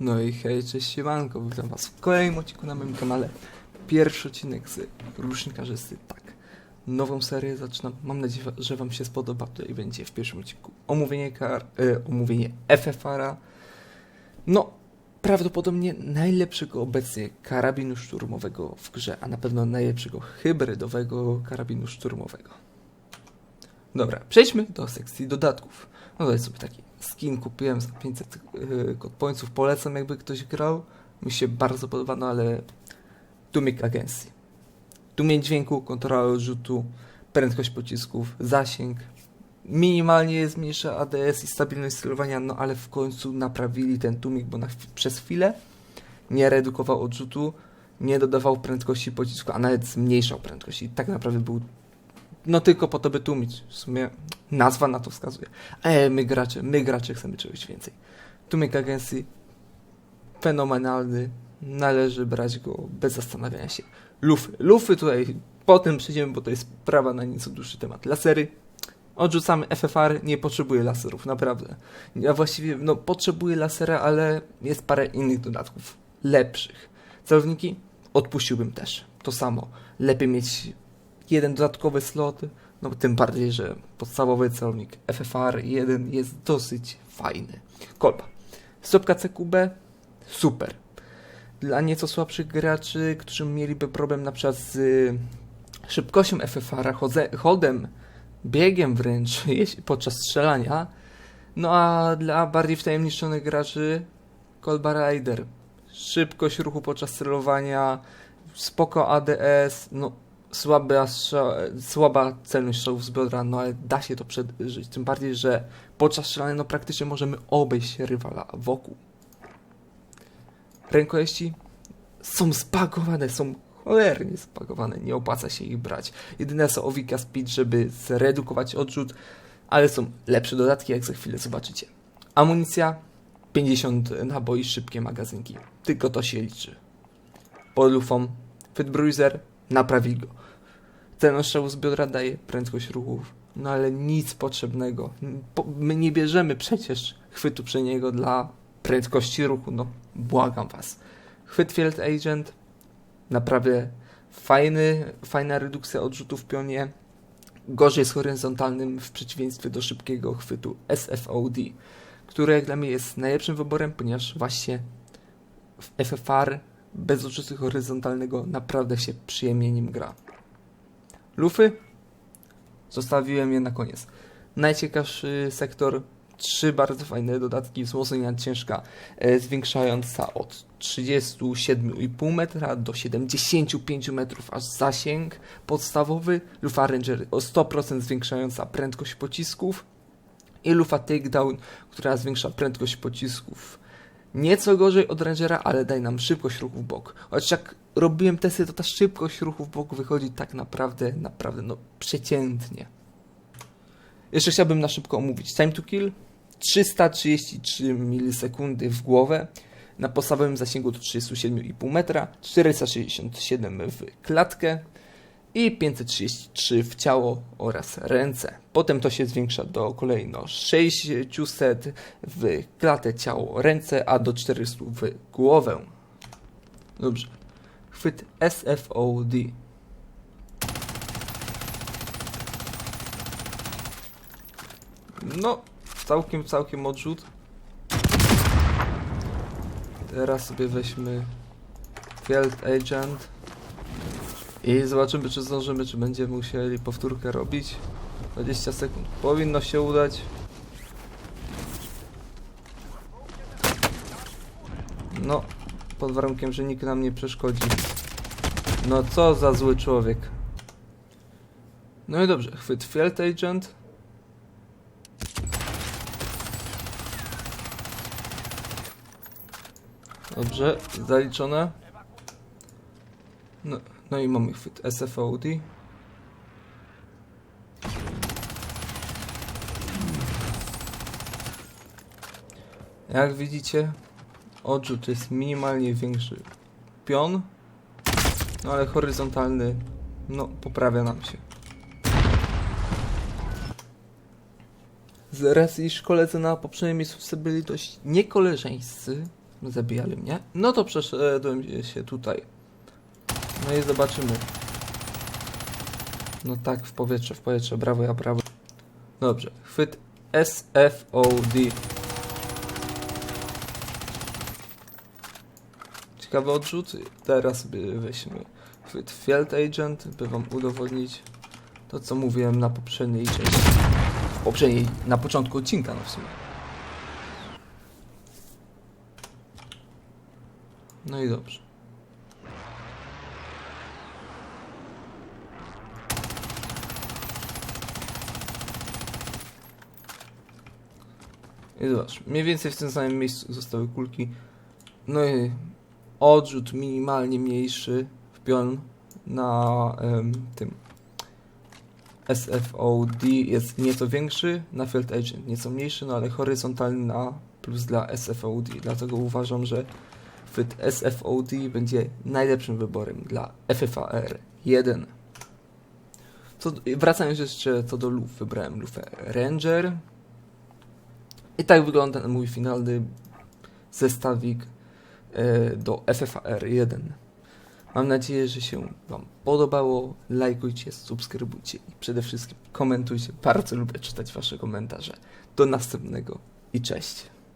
No i hej, cześć siemanko, witam was w kolejnym odcinku na moim kanale. Pierwszy odcinek z Rusznikarzysty, tak. Nową serię zaczynam, mam nadzieję, że wam się spodoba. Tutaj będzie w pierwszym odcinku omówienie, kar, e, omówienie FFR-a. No, prawdopodobnie najlepszego obecnie karabinu szturmowego w grze, a na pewno najlepszego hybrydowego karabinu szturmowego. Dobra, przejdźmy do sekcji dodatków. No to jest sobie taki skin kupiłem za 500 yy, polecam jakby ktoś grał. Mi się bardzo podoba, no ale tłumik agencji. Tłumień dźwięku, kontrola odrzutu, prędkość pocisków, zasięg. Minimalnie jest mniejsza ADS i stabilność sterowania, no ale w końcu naprawili ten tłumik, bo na przez chwilę nie redukował odrzutu, nie dodawał prędkości pocisku, a nawet zmniejszał prędkość i tak naprawdę był no tylko po to, by tłumić. W sumie nazwa na to wskazuje. E, my gracze, my gracze chcemy czegoś więcej. Tłumik agencji fenomenalny, należy brać go bez zastanawiania się. Lufy, lufy tutaj potem przejdziemy, bo to jest prawa na nieco dłuższy temat. Lasery, odrzucamy FFR, nie potrzebuję laserów, naprawdę. Ja właściwie, no potrzebuję lasera, ale jest parę innych dodatków, lepszych. Celowniki odpuściłbym też, to samo. Lepiej mieć jeden dodatkowy slot, no tym bardziej, że podstawowy celownik FFR1 jest dosyć fajny. Kolba. Stopka CQB super. Dla nieco słabszych graczy, którzy mieliby problem na przykład z y, szybkością FFR-a, chodem, biegiem wręcz podczas strzelania, no a dla bardziej wtajemniczonych graczy Kolba Rider. Szybkość ruchu podczas celowania, spoko ADS, no słaba, słaba celność strzałów z biodra, no ale da się to przeżyć. Tym bardziej, że podczas strzelania no praktycznie możemy obejść rywala wokół. Rękojeści są spagowane, są cholernie spagowane, nie opłaca się ich brać. Jedyne są Owika Speed, żeby zredukować odrzut, ale są lepsze dodatki, jak za chwilę zobaczycie. Amunicja 50 naboi, szybkie magazynki. Tylko to się liczy. Pod lufą Fitbruiser naprawi go. Ten ostrzał z biodra daje prędkość ruchów, no ale nic potrzebnego. Po- My nie bierzemy przecież chwytu przy niego dla prędkości ruchu, no błagam was. Chwyt Field Agent, naprawdę fajny, fajna redukcja odrzutu w pionie. Gorzej z horyzontalnym w przeciwieństwie do szybkiego chwytu SFOD, które jak dla mnie jest najlepszym wyborem, ponieważ właśnie w FFR bez odrzutu horyzontalnego naprawdę się przyjemnie nim gra. Lufy zostawiłem je na koniec. Najciekawszy sektor, trzy bardzo fajne dodatki, wzmocnienia ciężka e, zwiększająca od 37,5 metra do 75 metrów aż zasięg podstawowy, lufa Ranger o 100% zwiększająca prędkość pocisków i lufa Takedown, która zwiększa prędkość pocisków nieco gorzej od Rangera, ale daje nam szybkość ruchu w bok. Choć jak robiłem testy, to ta szybkość ruchu w bok wychodzi tak naprawdę, naprawdę, no przeciętnie. Jeszcze chciałbym na szybko omówić Time to Kill. 333 milisekundy w głowę. Na podstawowym zasięgu to 37,5 metra, 467 w klatkę i 533 w ciało oraz ręce. Potem to się zwiększa do kolejno 600 w klatę, ciało, ręce, a do 400 w głowę. Dobrze. Chwyt SFOD. No, całkiem, całkiem odrzut. Teraz sobie weźmy Field Agent. I zobaczymy, czy zdążymy, czy będziemy musieli powtórkę robić. 20 sekund. Powinno się udać. No, pod warunkiem, że nikt nam nie przeszkodzi. No co za zły człowiek. No i dobrze, chwyt Field Agent. Dobrze, zaliczone. No, no i mamy chwyt SFOD. Jak widzicie, odrzut jest minimalnie większy pion, no ale horyzontalny, no poprawia nam się. Z racji, iż koledzy na poprzednim miejscu byli dość niekoleżeńscy, Zabijali mnie. No to przeszedłem się tutaj. No i zobaczymy. No tak, w powietrze, w powietrze, brawo, ja brawo. Dobrze, chwyt SFOD. Ciekawy odrzut. Teraz weźmy chwyt Field Agent, by wam udowodnić to, co mówiłem na poprzedniej części. W poprzedniej, na początku odcinka, no w sumie. No i dobrze. I zobacz, mniej więcej w tym samym miejscu zostały kulki. No i odrzut minimalnie mniejszy w pion na em, tym SFOD jest nieco większy, na Field Agent nieco mniejszy, no ale horyzontalny na plus dla SFOD. Dlatego uważam, że chwyt SFOD będzie najlepszym wyborem dla FFAR 1. Co, wracając jeszcze co do luf, wybrałem lufę Ranger. I tak wygląda mój finalny zestawik e, do FFAR 1. Mam nadzieję, że się Wam podobało. Lajkujcie, subskrybujcie i przede wszystkim komentujcie. Bardzo lubię czytać Wasze komentarze. Do następnego i cześć.